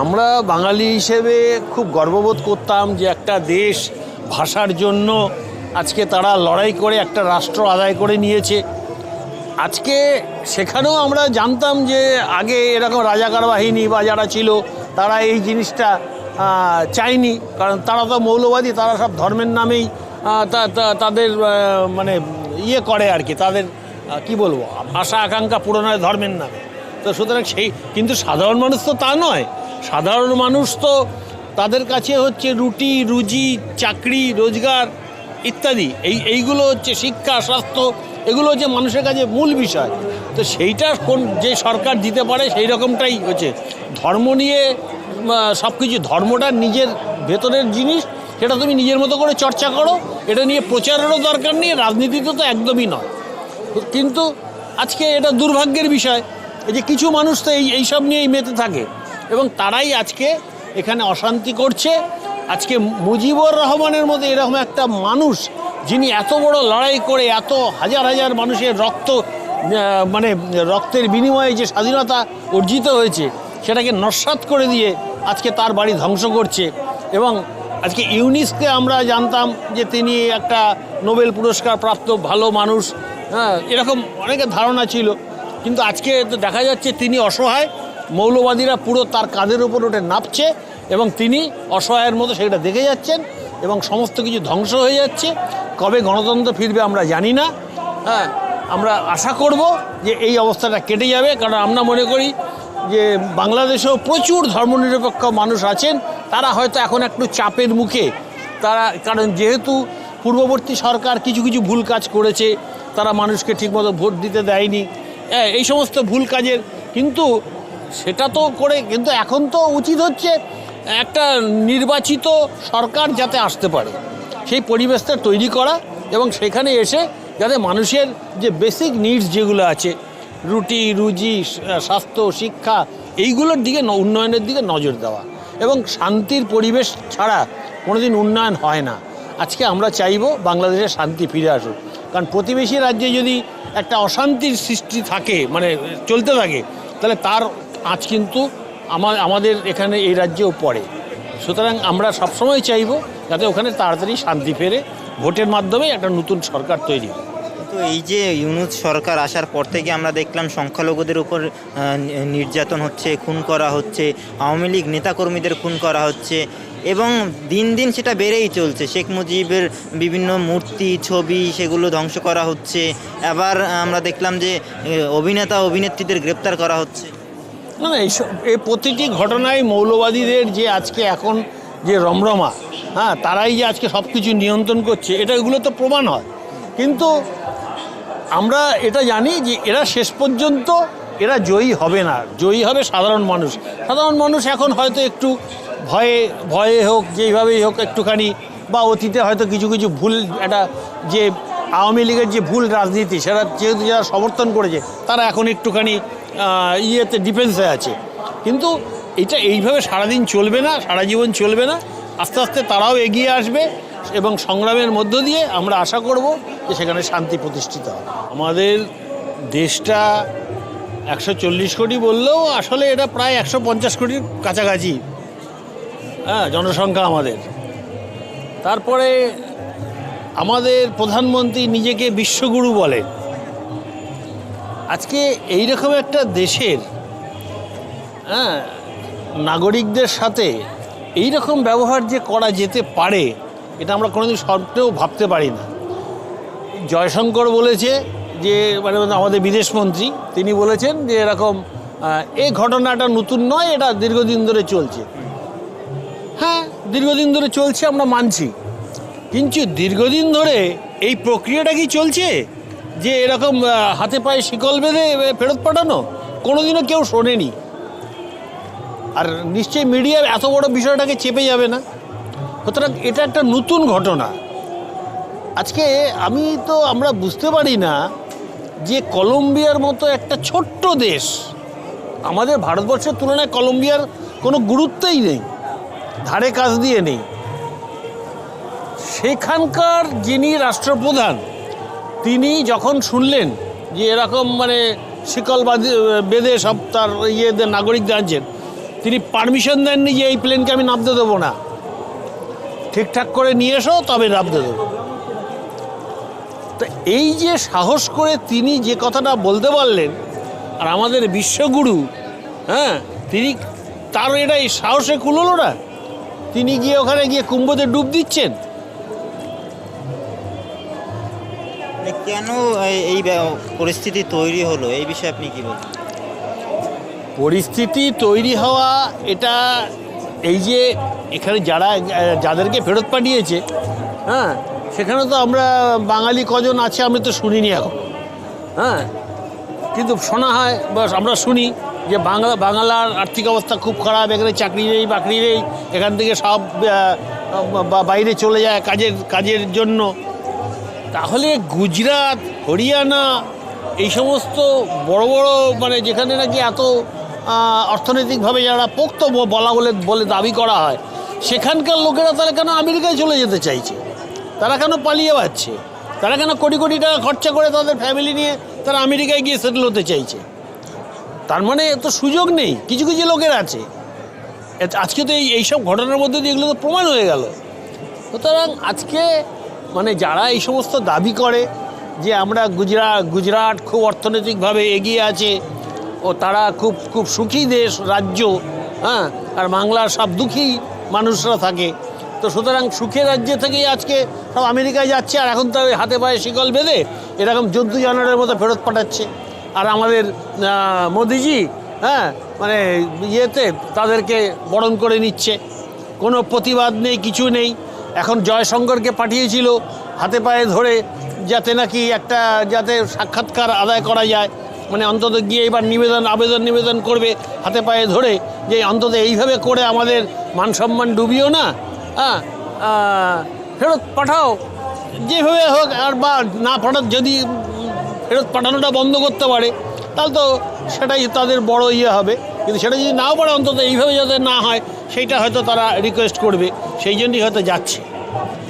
আমরা বাঙালি হিসেবে খুব গর্ববোধ করতাম যে একটা দেশ ভাষার জন্য আজকে তারা লড়াই করে, একটা রাষ্ট্র আদায় করে নিয়েছে। আজকে সেখানেও আমরা জানতাম যে আগে এরকম রাজাকার বাহিনী বা যারা ছিল, তারা এই জিনিসটা চায়নি। কারণ তারা তো মৌলবাদী, তারা সব ধর্মের নামেই তাদের মানে ইয়ে করে আর কি, তাদের কি বলব, আশা, আকাঙ্ক্ষা পূরণ হয় ধর্মের নামে। তো সুতরাং সেই, কিন্তু সাধারণ মানুষ তো তা নয়। সাধারণ মানুষ তো তাদের কাছে হচ্ছে রুটি, রুজি, চাকরি, রোজগার ইত্যাদি। এই, এইগুলো হচ্ছে শিক্ষা, স্বাস্থ্য, এগুলো হচ্ছে মানুষের কাছে মূল বিষয়। তো সেইটা কোন, যে সরকার দিতে পারে সেই রকমটাই হচ্ছে। ধর্ম নিয়ে সব কিছু ধর্মটা নিজের ভেতরের জিনিস, সেটা তুমি নিজের মতো করে চর্চা করো। এটা নিয়ে প্রচারেরও দরকার নেই, রাজনীতিতে তো একদমই নয়। কিন্তু আজকে এটা দুর্ভাগ্যের বিষয়, এই যে কিছু মানুষ তো এই, এইসব নিয়েই মেতে থাকে। এবং তারাই আজকে এখানে অশান্তি করছে। আজকে মুজিবুর রহমানের মতো এরকম একটা মানুষ, যিনি এত বড় লড়াই করে এত হাজার হাজার মানুষের রক্ত মানে রক্তের বিনিময়ে যে স্বাধীনতা অর্জিত হয়েছে, সেটাকে নস্বাত করে দিয়ে আজকে তার বাড়ি ধ্বংস করছে। এবং আজকে ইউনিসকে আমরা জানতাম যে তিনি একটা নোবেল পুরস্কার প্রাপ্ত ভালো মানুষ। হ্যাঁ এরকম অনেকের ধারণা ছিল। কিন্তু আজকে দেখা যাচ্ছে তিনি অসহায়। মৌলবাদীরা পুরো তার কাঁধের উপর উঠে নাপছে এবং তিনি অসহায়ের মতো সেটা দেখে যাচ্ছেন এবং সমস্ত কিছু ধ্বংস হয়ে যাচ্ছে। কবে গণতন্ত্র ফিরবে আমরা জানি না। হ্যাঁ আমরা আশা করব যে এই অবস্থাটা কেটে যাবে। কারণ আমরা মনে করি যে বাংলাদেশেও প্রচুর ধর্মনিরপেক্ষ মানুষ আছেন। তারা হয়তো এখন একটু চাপের মুখে। তারা কারণ যেহেতু পূর্ববর্তী সরকার কিছু কিছু ভুল কাজ করেছে তারা মানুষকে ঠিকমতো ভোট দিতে দেয়নি। হ্যাঁ, এই সমস্ত ভুল কাজের কিন্তু সেটা তো করে, কিন্তু এখন তো উচিত হচ্ছে একটা নির্বাচিত সরকার যাতে আসতে পারে, সেই পরিবেশটা তৈরি করা এবং সেখানে এসে যাতে মানুষের যে বেসিক নিডস যেগুলো আছে, রুটি, রুজি স্বাস্থ্য, শিক্ষা, এইগুলোর দিকে উন্নয়নের দিকে নজর দেওয়া এবং শান্তির পরিবেশ ছাড়া কোনোদিন উন্নয়ন হয় না। আজকে আমরা চাইব বাংলাদেশে শান্তি ফিরে আসুক। কারণ প্রতিবেশী রাজ্যে যদি একটা অশান্তির সৃষ্টি থাকে মানে চলতে থাকে, তাহলে তার আঁচ কিন্তু আমার, আমাদের এখানে এই রাজ্যেও পড়ে। সুতরাং আমরা সবসময় চাইব যাতে ওখানে তাড়াতাড়ি শান্তি ফেরে, ভোটের মাধ্যমে একটা নতুন সরকার তৈরি হয় কিন্তু এই যে ইউনুস সরকার আসার পর থেকে আমরা দেখলাম সংখ্যালঘুদের উপর নির্যাতন হচ্ছে, খুন করা হচ্ছে, আওয়ামী লীগ নেতাকর্মীদের খুন করা হচ্ছে, এবং দিন দিন সেটা বেড়েই চলছে। শেখ মুজিবের বিভিন্ন মূর্তি, ছবি সেগুলো ধ্বংস করা হচ্ছে। আবার আমরা দেখলাম যে অভিনেতা, অভিনেত্রীদের গ্রেপ্তার করা হচ্ছে। না না এই প্রতিটি ঘটনায় মৌলবাদীদের যে আজকে এখন যে রমরমা হ্যাঁ তারাই যে আজকে সব কিছু নিয়ন্ত্রণ করছে, এটা এগুলো তো প্রমাণ হয়। কিন্তু আমরা এটা জানি যে এরা শেষ পর্যন্ত এরা জয়ী হবে না, জয়ী হবে সাধারণ মানুষ। সাধারণ মানুষ এখন হয়তো একটু ভয়ে ভয়ে হোক, যেইভাবেই হোক একটুখানি, বা অতীতে হয়তো কিছু কিছু ভুল, একটা যে আওয়ামী লীগের যে ভুল রাজনীতি, সেটা যেহেতু যারা সমর্থন করেছে, তারা এখন একটুখানি ইয়েতে ডিফেন্সে আছে। কিন্তু এটা এইভাবে সারাদিন চলবে না, সারা জীবন চলবে না। আস্তে আস্তে তারাও এগিয়ে আসবে এবং সংগ্রামের মধ্য দিয়ে আমরা আশা করব যে সেখানে শান্তি প্রতিষ্ঠিত হবে। আমাদের দেশটা একশো চল্লিশ কোটি বললেও আসলে এটা প্রায় একশো পঞ্চাশ কোটির কাছাকাছি। হ্যাঁ জনসংখ্যা আমাদের। তারপরে আমাদের প্রধানমন্ত্রী নিজেকে বিশ্বগুরু বলে। আজকে এইরকম একটা দেশের হ্যাঁ নাগরিকদের সাথে এই রকম ব্যবহার যে করা যেতে পারে, এটা আমরা কোনোদিন স্বপ্নেও ভাবতে পারি না। জয়শঙ্কর বলেছে যে মানে আমাদের বিদেশমন্ত্রী তিনি বলেছেন যে এরকম এই ঘটনাটা নতুন নয়, এটা দীর্ঘদিন ধরে চলছে। হ্যাঁ দীর্ঘদিন ধরে চলছে, আমরা মানছি। কিন্তু দীর্ঘদিন ধরে এই প্রক্রিয়াটা কি চলছে? যে এরকম হাতে পায়ে শিকল বেঁধে ফেরত পাঠানো, কোনোদিনও কেউ শোনেনি। আর নিশ্চয়ই মিডিয়া এত বড় বিষয়টাকে চেপে যাবে না। সুতরাং এটা একটা নতুন ঘটনা। আজকে আমি তো, আমরা বুঝতে পারি না যে কলম্বিয়ার মতো একটা ছোট্ট দেশ, আমাদের ভারতবর্ষের তুলনায় কলম্বিয়ার কোনো গুরুত্বই নেই, ধারে কাজ দিয়ে নেই। সেখানকার যিনি রাষ্ট্রপ্রধান তিনি যখন শুনলেন যে এরকম মানে শিকল বাঁধে সব তার ইয়েদের নাগরিকদের আনছেন তিনি পারমিশন দেননি যে এই প্লেনকে আমি নামতে দেবো না। ঠিকঠাক করে নিয়ে এসো, তবে নামতে দেবো। তো এই যে সাহস করে তিনি যে কথাটা বলতে পারলেন, আর আমাদের বিশ্বগুরু হ্যাঁ তিনি তার এটা এই সাহসে কুলোলো না। তিনি গিয়ে ওখানে গিয়ে কুম্ভতে ডুব দিচ্ছেন। কেন এই- পরিস্থিতি তৈরি হলো? এই বিষয়ে আপনি কি বলবেন? পরিস্থিতি তৈরি হওয়া এটা এই যে এখানে যারা, যাদেরকে ফেরত পাঠিয়েছে হ্যাঁ সেখানে তো আমরা বাঙালি কজন আছে আমি তো শুনিনি এখন হ্যাঁ কিন্তু শোনা হয় বা আমরা শুনি যে বাংলা বাংলার আর্থিক অবস্থা খুব খারাপ, এখানে চাকরি নেই, বাকরি নেই, এখান থেকে সব বাইরে চলে যায় কাজের কাজের জন্য। তাহলে গুজরাট, হরিয়ানা, এই সমস্ত বড় বড় মানে যেখানে নাকি এত অর্থনৈতিকভাবে যারা পোক্ত বলা বলে বলে দাবি করা হয়, সেখানকার লোকেরা তারা কেন আমেরিকায় চলে যেতে চাইছে? তারা কেন পালিয়ে যাচ্ছে? তারা কেন কোটি কোটি টাকা খরচা করে তাদের ফ্যামিলি নিয়ে তারা আমেরিকায় গিয়ে সেটেল হতে চাইছে? তার মানে তো সুযোগ নেই, কিছু কিছু লোকের আছে। আজকে তো এই, এইসব ঘটনার মধ্যে দিয়ে এগুলো তো প্রমাণ হয়ে গেল। সুতরাং আজকে মানে যারা এই সমস্ত দাবি করে যে আমরা গুজরাট গুজরাট খুব অর্থনৈতিকভাবে এগিয়ে আছে ও তারা খুব খুব সুখী দেশ, রাজ্য হ্যাঁ আর বাংলার সব দুঃখী মানুষরা থাকে। তো সুতরাং সুখের রাজ্য থেকেই আজকে সব আমেরিকায় যাচ্ছে আর এখন তো ওই হাতে পায়ে শিকল বেঁধে এরকম জন্তু জানোয়ারের মতো ফেরত পাঠাচ্ছে। আর আমাদের মোদিজি হ্যাঁ মানে ইয়েতে তাদেরকে বরণ করে নিচ্ছে। কোনো প্রতিবাদ নেই, কিছু নেই। এখন জয়শঙ্করকে পাঠিয়েছিল হাতে পায়ে ধরে যাতে নাকি একটা যাতে সাক্ষাৎকার আদায় করা যায়। মানে অন্তত গিয়ে এবার নিবেদন, আবেদন নিবেদন করবে হাতে পায়ে ধরে যে অন্তত এইভাবে করে আমাদের মান সম্মান ডুবিও না। হ্যাঁ ফেরত পাঠাও। যেভাবে হোক আর বা না পাঠাত, যদি ফেরত পাঠানোটা বন্ধ করতে পারে, তাহলে তো সেটাই তাদের বড় ইয়ে হবে। কিন্তু সেটা যদি নাও পারে, অন্তত এইভাবে যাতে না হয় সেইটা হয়তো তারা রিকোয়েস্ট করবে সেই জন্যই হয়তো যাচ্ছে।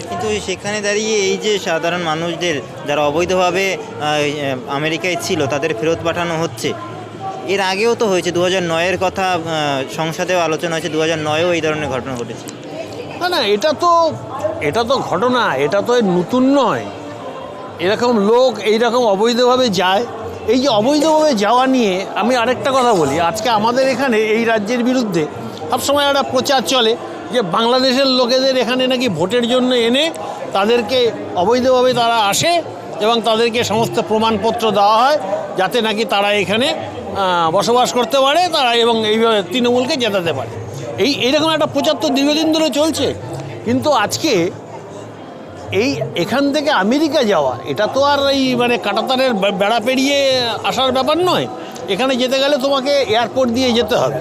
কিন্তু সেখানে দাঁড়িয়ে এই যে সাধারণ মানুষদের যারা অবৈধভাবে আমেরিকায় ছিল তাদের ফেরত পাঠানো হচ্ছে। এর আগেও তো হয়েছে দু হাজার নয়ের কথা সংসদেও আলোচনা হয়েছে দু হাজার নয়েও এই ধরনের ঘটনা ঘটেছে। না না এটা তো এটা তো ঘটনা এটা তো নতুন নয়। এরকম লোক এইরকম অবৈধভাবে যায়। এই যে অবৈধভাবে যাওয়া নিয়ে আমি আরেকটা কথা বলি আজকে আমাদের এখানে এই রাজ্যের বিরুদ্ধে সবসময় একটা প্রচার চলে যে বাংলাদেশের লোকেদের এখানে নাকি ভোটের জন্য এনে তাদেরকে অবৈধভাবে তারা আসে এবং তাদেরকে সমস্ত প্রমাণপত্র দেওয়া হয় যাতে নাকি তারা এখানে বসবাস করতে পারে তারা এবং এইভাবে তৃণমূলকে জেতাতে পারে। এই, এইরকম একটা প্রচার তো দীর্ঘদিন ধরে চলছে। কিন্তু আজকে এই এখান থেকে আমেরিকা যাওয়া, এটা তো আর এই মানে কাটাতারের বেড়া পেরিয়ে আসার ব্যাপার নয়। এখানে যেতে গেলে তোমাকে এয়ারপোর্ট দিয়ে যেতে হবে।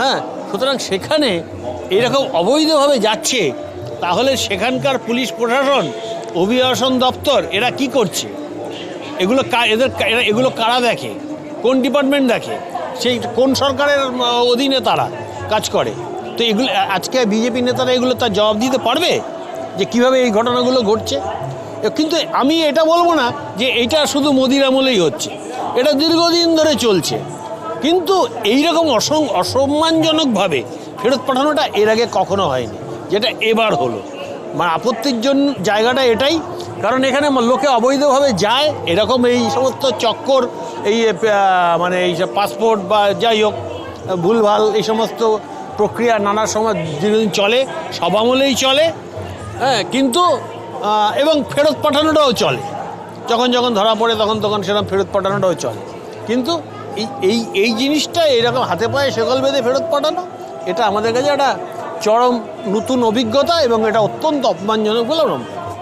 হ্যাঁ? সুতরাং সেখানে এরকম অবৈধভাবে যাচ্ছে, তাহলে সেখানকার পুলিশ প্রশাসন, অভিবাসন দপ্তর, এরা কি করছে? এগুলো এদের এরা, এগুলো কারা দেখে? কোন ডিপার্টমেন্ট দেখে? সেই কোন সরকারের অধীনে তারা কাজ করে? তো এগুলো আজকে বিজেপি নেতারা এগুলো তার জবাব দিতে পারবে? যে কীভাবে এই ঘটনাগুলো ঘটছে? কিন্তু আমি এটা বলব না যে এটা শুধু মোদির আমলেই হচ্ছে। এটা দীর্ঘদিন ধরে চলছে। কিন্তু এইরকম অসং, অসম্মানজনকভাবে ফেরত পাঠানোটা এর আগে কখনো হয়নি, যেটা এবার হলো। মানে আপত্তির জন্য জায়গাটা এটাই, কারণ এখানে লোকে অবৈধভাবে যায়, এরকম এই সমস্ত চক্কর, এই মানে এই সব পাসপোর্ট বা যাই হোক, ভুলভাল এই সমস্ত প্রক্রিয়া নানা সময় দীর্ঘদিন চলে, সব আমলেই চলে হ্যাঁ কিন্তু এবং ফেরত পাঠানোটাও চলে। যখন যখন ধরা পড়ে তখন তখন সেরকম ফেরত পাঠানোটাও চলে। কিন্তু এই এই এই জিনিসটা এরকম হাতে পায়ে সেকল বেঁধে ফেরত পাঠানো, এটা আমাদের কাছে একটা চরম নতুন অভিজ্ঞতা এবং এটা অত্যন্ত অপমানজনক বলে আমরা।